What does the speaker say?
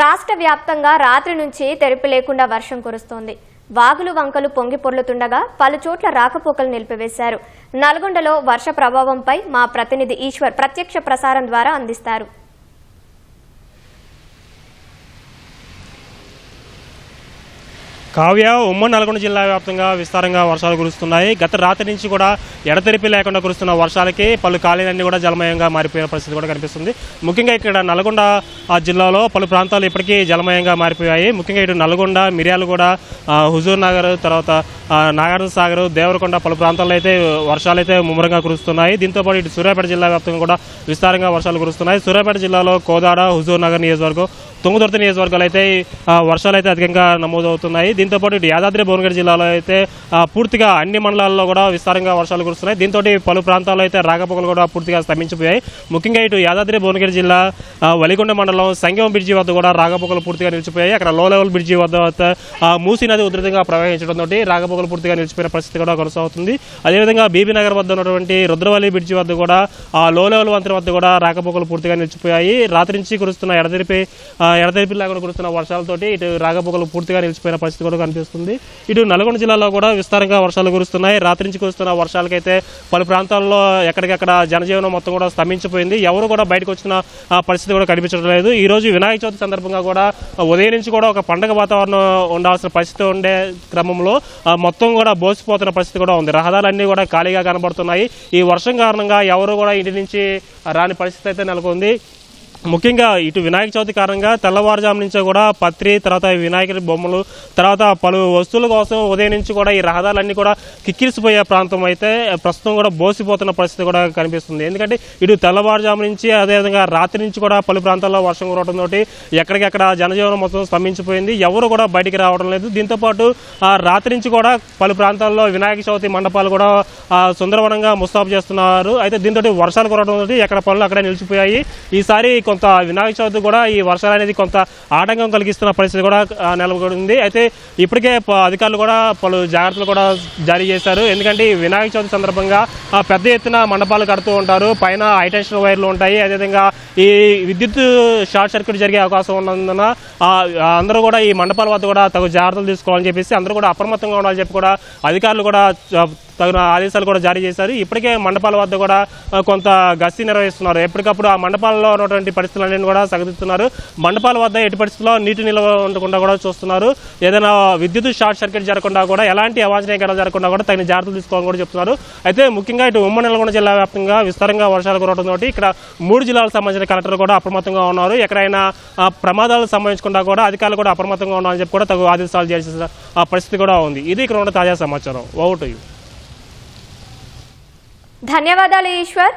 రాష్ట్ర వ్యాప్తంగా రాత్రి నుంచి తెరిపి లేకుండా వర్షం కురుస్తోంది. వాగులు వంకలు పొంగి పొర్లుతుండగా పలు చోట్ల రాకపోకలు నిలిపివేశారు. నల్గొండలో వర్ష ప్రభావంపై మా ప్రతినిధి ఈశ్వర్ ప్రత్యక్ష ప్రసారం ద్వారా అందిస్తారు. కావ్య ఉమ్మడి నల్గొండ జిల్లా వ్యాప్తంగా విస్తారంగా వర్షాలు కురుస్తున్నాయి. గత రాత్రి నుంచి కూడా ఎడతెరిపి లేకుండా కురుస్తున్న వర్షాలకి పలు ఖాళీలన్నీ కూడా జలమయంగా మారిపోయిన పరిస్థితి కూడా కనిపిస్తుంది. ముఖ్యంగా ఇక్కడ నల్గొండ జిల్లాలో పలు ప్రాంతాలు ఇప్పటికీ జలమయంగా మారిపోయాయి. ముఖ్యంగా ఇటు నల్గొండ మిర్యాలగూడ హుజూర్ నగర్ తర్వాత ఆ, నాగార్జున సాగర్ దేవరకొండ పలు ప్రాంతాల్లో అయితే వర్షాలు అయితే ముమ్మరంగా కురుస్తున్నాయి. దీంతోపాటు ఇటు సూర్యాపేట జిల్లా వ్యాప్తంగా కూడా విస్తారంగా వర్షాలు కురుస్తున్నాయి. సూర్యాపేట జిల్లాలో కోదాడ హుజూర్ నగర్ నియోజకవర్గం తుంగతుర్తి నియోజకవర్గాలు అయితే వర్షాలు అయితే అధికంగా నమోదవుతున్నాయి. దీంతో పాటు ఇటు యాదాద్రి భువనగిరి జిల్లాలో అయితే పూర్తిగా అన్ని మండలాల్లో కూడా విస్తారంగా వర్షాలు కురుస్తున్నాయి. దీంతో పలు ప్రాంతాల్లో అయితే రాకపోకలు కూడా పూర్తిగా స్తంభించిపోయాయి. ముఖ్యంగా ఇటు యాదాద్రి భువనగిరి జిల్లా వలిగొండ మండలం సంగం బ్రిడ్జి వద్ద కూడా రాకపోకలు పూర్తిగా నిలిచిపోయాయి. అక్కడ లో లెవెల్ బ్రిడ్జి వద్ద మూసీ నది ఉధృతంగా ప్రవహించడంతో రాకపోకలు పూర్తిగా నిలిచిపోయిన పరిస్థితి కూడా కొనసాగుతుంది. అదేవిధంగా బీబీ నగర్ వద్ద ఉన్నటువంటి రుద్రవల్లి బ్రిడ్జి వద్ద కూడా ఆ లో లెవెల్ వంతెన వద్ద కూడా రాకపోకలు పూర్తిగా నిలిచిపోయాయి. రాత్రి నుంచి కురుస్తున్న ఎడతెరిపి ఎడతెరిపి లేకుండా కురుస్తున్న వర్షాలతోటి ఇటు రాకపోకలు పూర్తిగా నిలిచిపోయిన పరిస్థితి కూడా కనిపిస్తుంది. ఇటు నల్గొండ జిల్లాలో కూడా విస్తారంగా వర్షాలు కురుస్తున్నాయి. రాత్రి నుంచి కురుస్తున్న వర్షాలకైతే పలు ప్రాంతాల్లో ఎక్కడికక్కడ జనజీవనం మొత్తం కూడా స్తంభించిపోయింది. ఎవరు కూడా బయటకు వచ్చిన పరిస్థితి కూడా కనిపించడం లేదు. ఈ రోజు వినాయక చవితి సందర్భంగా కూడా ఉదయం నుంచి కూడా ఒక పండగ వాతావరణం ఉండాల్సిన పరిస్థితి ఉండే క్రమంలో మొత్తం కూడా బోసిపోతున్న పరిస్థితి కూడా ఉంది. రహదారులన్నీ కూడా ఖాళీగా కనబడుతున్నాయి. ఈ వర్షం కారణంగా ఎవరు కూడా ఇంటి నుంచి రాని పరిస్థితి అయితే నెలకొంది. ముఖ్యంగా ఇటు వినాయక చవితి కారణంగా తెల్లవారుజాము నుంచే కూడా పత్రి తర్వాత వినాయకుడి బొమ్మలు తర్వాత పలు వస్తువుల కోసం ఉదయం నుంచి కూడా ఈ రహదారులన్నీ కూడా కిక్కిరిసిపోయే ప్రాంతం అయితే ప్రస్తుతం కూడా బోసిపోతున్న పరిస్థితి కూడా కనిపిస్తుంది. ఎందుకంటే ఇటు తెల్లవారుజాము నుంచి అదేవిధంగా రాత్రి నుంచి కూడా పలు ప్రాంతాల్లో వర్షం కురవడంతో ఎక్కడికెక్కడ జనజీవనం మొత్తం స్తంభించిపోయింది. ఎవరు కూడా బయటికి రావడం లేదు. దీంతో పాటు రాత్రి నుంచి కూడా పలు ప్రాంతాల్లో వినాయక చవితి మండపాలు కూడా సుందరవనంగా ముస్తాబు చేస్తున్నారు. అయితే దీంతో వర్షాలు కురవడంతో ఎక్కడ పనులు అక్కడే నిలిచిపోయాయి. ఈసారి కొంత వినాయక చవితి కూడా ఈ వర్షాలు అనేది కొంత ఆటంకం కలిగిస్తున్న పరిస్థితి కూడా ఆ, నెలకొంది. అయితే ఇప్పటికే ప- అధికారులు కూడా పలు జాగ్రత్తలు కూడా జారీ చేశారు. ఎందుకంటే ఈ వినాయక చవితి సందర్భంగా పెద్ద ఎత్తున మండపాలు కడుతూ ఉంటారు. పైన హైటెన్షన్ వైర్లు ఉంటాయి. అదేవిధంగా ఈ విద్యుత్ షార్ట్ సర్క్యూట్ జరిగే అవకాశం ఉన్నందున అందరూ కూడా ఈ మండపాల వద్ద కూడా తగు జాగ్రత్తలు తీసుకోవాలని చెప్పేసి అందరూ కూడా అప్రమత్తంగా ఉండాలని చెప్పి కూడా అధికారులు కూడా తగిన ఆదేశాలు కూడా జారీ చేశారు. ఇప్పటికే మండపాల వద్ద కూడా కొంత గస్తీ నిర్వహిస్తున్నారు. ఎప్పటికప్పుడు ఆ మండపాల్లో ఉన్నటువంటి పరిస్థితులన్నీ కూడా సగదిస్తున్నారు మండపాల వద్ద ఎట్టి పరిస్థితుల్లో నీటి నిల్వ ఉండకుండా కూడా చూస్తున్నారు. ఏదైనా విద్యుత్ షార్ట్ సర్క్యూట్ జరగకుండా కూడా ఎలాంటి అవాంఛనీయకరం జరగకుండా కూడా తగిన జాగ్రత్తలు తీసుకోవాలని కూడా చెప్తున్నారు. అయితే ముఖ్యంగా ఇటు ఉమ్మడి నల్గొండ జిల్లా వ్యాప్తంగా విస్తారంగా వర్షాలు కురవడంతో ఇక్కడ మూడు జిల్లాలకు సంబంధించిన కలెక్టర్ కూడా అప్రమత్తంగా ఉన్నారు. ఎక్కడైనా ప్రమాదాలు సంభవించకుండా సంబంధించకుండా కూడా అధికారులు కూడా అప్రమత్తంగా ఉన్నారని చెప్పి కూడా తగు ఆదేశాలు చేసిన పరిస్థితి కూడా ఉంది. ఇది ఇక్కడ ఉన్న తాజా సమాచారం. ఓటు ధన్యవాదాలు ఈశ్వర్.